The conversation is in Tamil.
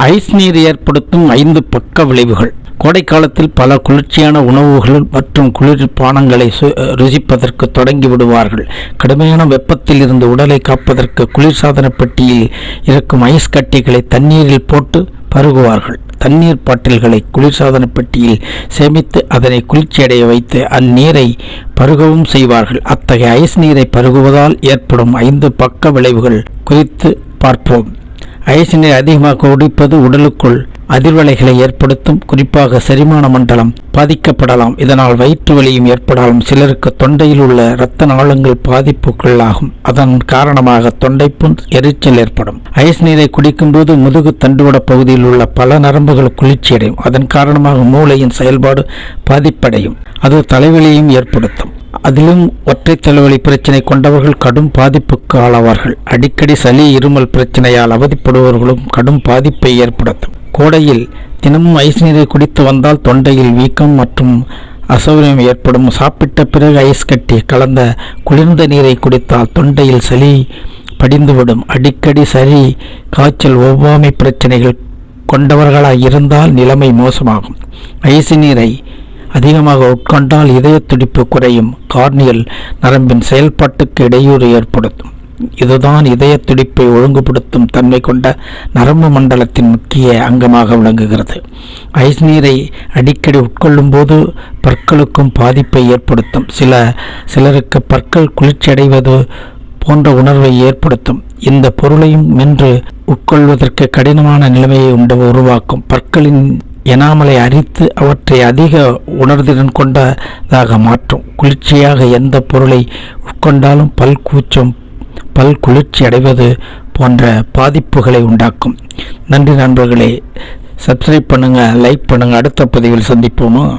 ஐஸ் நீர் ஏற்படுத்தும் ஐந்து பக்க விளைவுகள். கோடைக்காலத்தில் பல குளிர்ச்சியான உணவுகள் மற்றும் குளிர் பானங்களை சு- ருசிப்பதற்கு தொடங்கி விடுவார்கள். கடுமையான வெப்பத்தில் இருந்து உடலை காப்பதற்கு குளிர்சாதன பெட்டியில் இருக்கும் ஐஸ் கட்டிகளை தண்ணீரில் போட்டு பருகுவார்கள். தண்ணீர் பாட்டில்களை குளிர்சாதன பெட்டியில் சேமித்து அதனை குளிர்ச்சியடைய வைத்து அந்நீரை பருகவும் செய்வார்கள். அத்தகைய ஐஸ் நீரை பருகுவதால் ஏற்படும் ஐந்து பக்க விளைவுகள் குறித்து பார்ப்போம். ஐஸ் அதிகமாக குடிப்பது உடலுக்குள் அதிர்வலைகளை ஏற்படுத்தும் குறிப்பாக செரிமான மண்டலம் பாதிக்கப்படலாம். இதனால் வயிற்று வலியும் ஏற்படலாம். சிலருக்கு தொண்டையில் உள்ள இரத்த நாளங்கள் பாதிப்புக்குள்ளாகும். அதன் காரணமாக தொண்டைப்புண் எரிச்சல் ஏற்படும். ஐஸ் நீரை குடிக்கும்போது முதுகு தண்டுவட பகுதியில் உள்ள பல நரம்புகள் குளிர்ச்சியடையும். அதன் காரணமாக மூளையின் செயல்பாடு பாதிப்படையும். அது தலைவலியும் ஏற்படுத்தும். அதிலும் ஒற்றை தலைவலி பிரச்சனை கொண்டவர்கள் கடும் பாதிப்புக்கு ஆளாவார்கள். அடிக்கடி சளி இருமல் பிரச்சனையால் அவதிப்படுபவர்களும் கடும் பாதிப்பை ஏற்படுத்தும். கோடையில் தினமும் ஐஸ் நீரை குடித்து வந்தால் தொண்டையில் வீக்கம் மற்றும் அசௌகரியம் ஏற்படும். சாப்பிட்ட பிறகு ஐஸ் கட்டி கலந்த குளிர்ந்த நீரை குடித்தால் தொண்டையில் சளி படிந்துவிடும். அடிக்கடி சளி காய்ச்சல் ஒவ்வாமை பிரச்சனைகள் கொண்டவர்களாக இருந்தால் நிலைமை மோசமாகும். ஐஸ் நீரை அதிகமாக உட்கொண்டால் இதய துடிப்பு குறையும். கார்னியல் நரம்பின் செயல்பாட்டுக்கு இடையூறு ஏற்படுத்தும். இதுதான் இதய துடிப்பை ஒழுங்குபடுத்தும் தன்மை கொண்ட நரம்பு மண்டலத்தின் முக்கிய அங்கமாக விளங்குகிறது. ஐஸ் நீரை அடிக்கடி உட்கொள்ளும் போது பற்களுக்கும் பாதிப்பை ஏற்படுத்தும். சில சிலருக்கு பற்கள் குளிர்ச்சியடைவது போன்ற உணர்வை ஏற்படுத்தும். இந்த பொருளையும் மென்று உட்கொள்வதற்கு கடினமான நிலைமையை உண்டு உருவாக்கும். பற்களின் எனாமலை அரித்து அவற்றை அதிக உணர்திறன் கொண்டதாக மாற்றும். குளிர்ச்சியாக எந்த பொருளை உட்கொண்டாலும் பல் கூச்சம் பல் குளிர்ச்சி அடைவது போன்ற பாதிப்புகளை உண்டாக்கும். நன்றி நண்பர்களே. சப்ஸ்கிரைப் பண்ணுங்கள் லைக் பண்ணுங்கள் அடுத்த பதிவில் சந்திப்போமா?